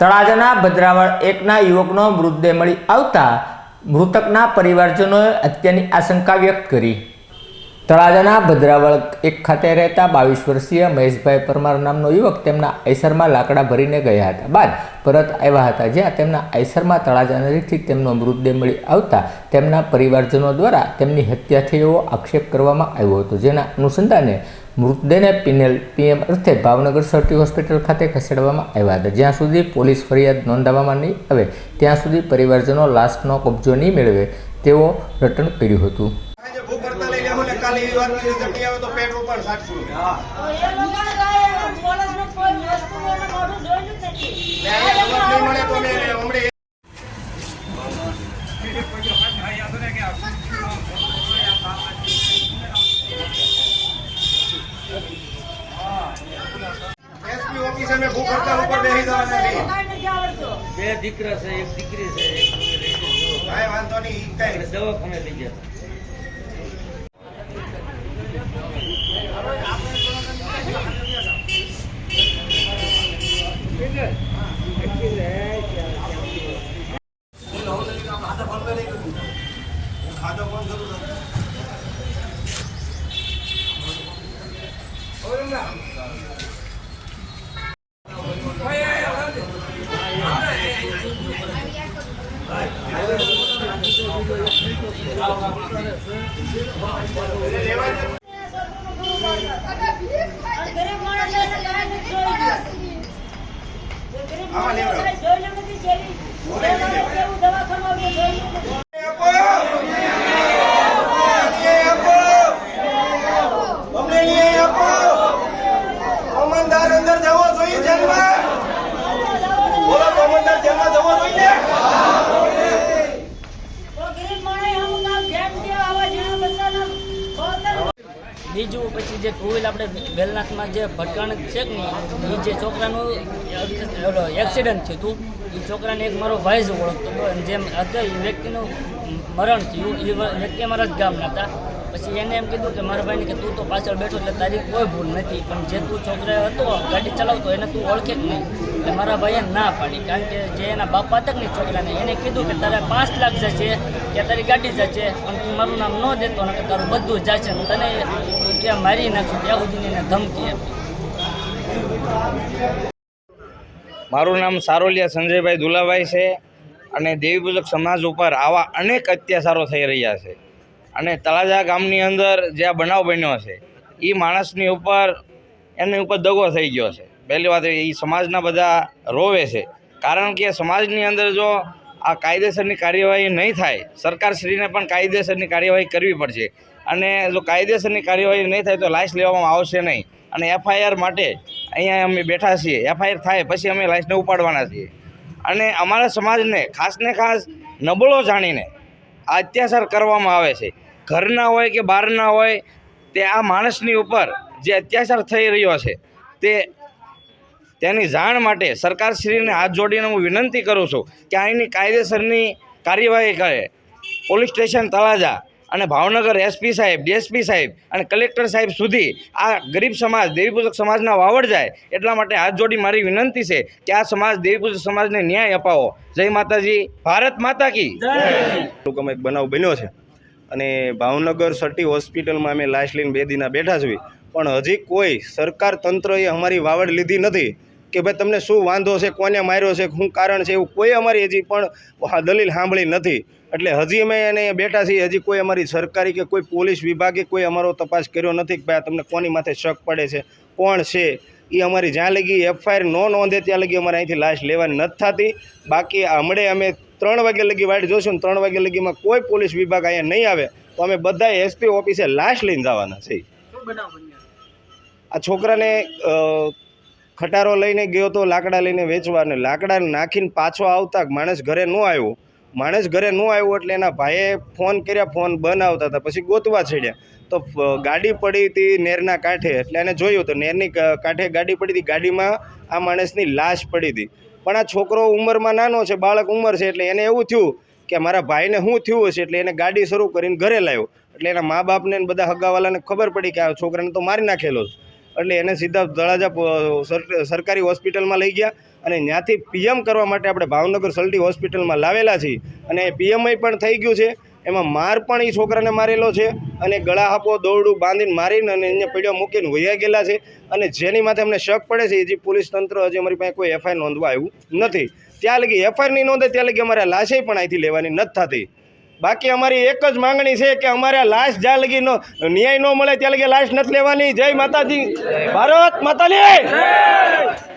તળાજાના ભદ્રાવળ એકના યુવકનો મૃતદેહ મળી આવતા મૃતકના પરિવારજનોએ હત્યાની આશંકા વ્યક્ત કરી. તળાજાના ભદ્રાવળ એક ખાતે રહેતા બાવીસ વર્ષીય મહેશભાઈ પરમાર નામનો યુવક તેમના આઈસરમાં લાકડા ભરીને ગયા હતા. બાદ પરત આવ્યા હતા. જ્યાં તેમના આઈસરમાં તળાજા નજીકથી તેમનો મૃતદેહ મળી આવતા તેમના પરિવારજનો દ્વારા તેમની હત્યા થઈ એવો આક્ષેપ કરવામાં આવ્યો હતો. જેના અનુસંધાને મૃતદેહને પીનેલ પીએમ અર્થે ભાવનગર સર્ટી હોસ્પિટલ ખાતે ખસેડવામાં આવ્યા હતા. જ્યાં સુધી પોલીસ ફરિયાદ નોંધાવવામાં નહીં આવે ત્યાં સુધી પરિવારજનો લાશનો કબજો નહીં મેળવે તેવો રટણ કર્યું હતું ભૂખ હડતાલ લઈ લેવું ને કાલે એવી વાત કરી જમી આવે તો પેટ્રોલ પણ સાતસો એ લોકોને કાંઈ એમ પોલીસને કોઈ વસ્તુ એને મોઢું જોયું જ નથી. ને અહીંયા ખબર નહીં મળે તો મેં હમણાં એસપી ઓફિસે મેં ભૂખ હડતાલ ઉપર બેસી જવાના નહીં કાંઈ નથી આવડતું. બે દીકરા છે એક દીકરી છે એક કાંઈ વાંધો નહીં દવાખાને લઈ ગયા હતા. અને ગરીબ માણસ એને કાંઈ નથી જોયું. જે ગરીબ માણસ એને જોયું નથી, જેવી- જેવું કેવું દવાખાનું આપણે જોયું નથી. અમને ન્યાય આપો કોમનદાર અંદર જવો જોઈએ જેલમાં બોલો કોમનદાર જેલમાં જવો જોઈએ તો ગરીબ માણસ અમુક આમ જેમ કે આવા જેવા બધાના બોતલ બીજું પછી જે ટુ આપણે વેલનાથમાં જે ભટકાણ છે કે નહીં એ જે છોકરાનું એક્સિડન્ટ થયું હતું એ છોકરાને એક મારો ભાઈ જ ઓળખતો હતો. જેમ હતો એ વ્યક્તિનું મરણ થયું એ વ્યક્તિ અમારા જ ગામના હતા. પછી એને એમ કીધું કે મારા ભાઈને કે તું તો પાછળ બેઠો એટલે તારી કોઈ ભૂલ નથી, પણ જે તું છોકરો હતો, ગાડી ચલાવતો, એને તું ઓળખે જ નહીં. એટલે મારા ભાઈએ ના પાડી, કારણ કે જે એના બાપા હતા ને છોકરાને, એને કીધું કે તારે પાંચ લાખ જશે, કે તારી ગાડી જશે, પણ તું મારું નામ ન દેતો ને કે તારું બધું જશે ને તને ત્યાં મારી નાખશું, ત્યાં સુધી એને ધમકી આપી. મારું નામ સારોલિયા સંજયભાઈ દુલાભાઈ છે, અને દેવી પૂજક સમાજ ઉપર આવા અનેક અત્યાચારો થઈ રહ્યા છે. અને તળાજા ગામની અંદર જે આ બનાવ બન્યો છે એ માણસની ઉપર, એમની ઉપર દગો થઈ ગયો છે. પહેલી વાત એ સમાજના બધા રોવે છે. કારણ કે સમાજની અંદર જો આ કાયદેસરની કાર્યવાહી નહીં થાય, સરકારશ્રીને પણ કાયદેસરની કાર્યવાહી કરવી પડશે. અને જો કાયદેસરની કાર્યવાહી નહીં થાય તો લાશ લેવામાં આવશે નહીં. અને એફઆઈઆર માટે અહીંયા અમે બેઠા છીએ. એફઆઈઆર થાય પછી અમે લાશને ઉપાડવાના છીએ. અને અમારા સમાજને ખાસને ખાસ નબળો જાણીને આ અત્યાચાર કરવામાં આવે છે. ઘરના હોય કે બહારના હોય, તે આ માણસની ઉપર જે અત્યાચાર થઈ રહ્યો છે, તે તેની જાણ માટે સરકારશ્રીને હાથ જોડીને હું વિનંતી કરું છું કે અહીંની કાયદેસરની કાર્યવાહી કરે. પોલીસ સ્ટેશન તળાજા અને ભાવનગર એસપી સાહેબ, ડીએસપી સાહેબ અને કલેક્ટર સાહેબ સુધી આ ગરીબ સમાજ, દેવીપૂજક સમાજના વાવડ જાય એટલા માટે હાથ જોડી મારી વિનંતી છે કે આ સમાજ, દેવીપૂજક સમાજને ન્યાય અપાવો. જય માતાજી. ભારત માતા કી. તાલુકામાં એક બનાવ બન્યો છે? અને ભાવનગર સટી હોસ્પિટલમાં અમે લાશ લઈને બે દિના બેઠા છીએ. પણ હજી કોઈ સરકાર તંત્રએ અમારી વાવડ લીધી નથી કે ભાઈ તમને શું વાંધો છે, કોને માર્યો છે, શું કારણ છે એવું કોઈ અમારી હજી પણ દલીલ સાંભળી નથી. એટલે હજી અમે એને બેઠા છીએ, હજી કોઈ અમારી સરકારી કે કોઈ પોલીસ વિભાગે કોઈ અમારો તપાસ કર્યો નથી કે ભાઈ તમને કોની માથે શક પડે છે, કોણ છે? એ અમારી જ્યાં લગી એફઆઈઆર ન નોંધે ત્યાં લગી અમારે અહીંથી લાશ લેવાની નથી થતી. બાકી હમણે અમે ત્રણ વાગ્યા લગી વાઇટ જોશું ને ત્રણ વાગ્યા લગીમાં કોઈ પોલીસ વિભાગ અહીંયા નહીં આવે તો અમે બધા એસપી ઓફિસે લાશ લઈને જવાના છે આ છોકરાને ખટારો લઈને ગયો તો લાકડા લઈને વેચવા અને લાકડા નાખીને પાછો આવતા માણસ ઘરે ન આવ્યો. માણસ ઘરે ન આવ્યો એટલે એના ભાઈએ ફોન કર્યા ફોન બંધ આવતા હતા. પછી ગોતવા છેડ્યા. તો ગાડી પડી હતી નેરના કાંઠે એટલે એને જોયું તો નેરની કાંઠે ગાડી પડી હતી. ગાડીમાં આ માણસની લાશ પડી હતી. પણ આ છોકરો ઉંમરમાં નાનો છે, બાળક ઉંમર છે, એટલે એને એવું થયું કે મારા ભાઈને શું થયું હશે એટલે એને ગાડી શરૂ કરીને ઘરે લાવ્યો એટલે એના મા બાપને બધા હગાવાલાને ખબર પડી કે આ છોકરાને તો મારી નાખેલો એટલે એને સીધા તળાજા સરકારી હોસ્પિટલમાં લઈ ગયા અને ત્યાંથી પીએમ કરવા માટે આપણે ભાવનગર સલ્ટી હોસ્પિટલમાં લાવેલા છીએ. અને પીએમઆઈ પણ થઈ ગયું છે. એમાં માર પણ એ છોકરાને મારેલો છે અને ગળા હાપો, દોરડું બાંધીને મારીને અને એને પીડ્યો મૂકીને વૈયા ગયેલા છે અને જેની માથે અમને શક પડે છે, એ પોલીસ તંત્ર હજી અમારી પાસે કોઈ એફઆઈઆર નોંધવા આવ્યું નથી. ત્યાં લગી એફઆઈઆર નહીં નોંધે ત્યાં લગી અમારે લાશે પણ અહીંથી લેવાની નથી થતી. બાકી અમારી એક જ માંગણી છે કે અમારે લાશ જ્યાં લગી નો, ન્યાય ન મળે ત્યાં લગી લાશ નથી લેવાની. જય માતાજી. ભારત માતાની.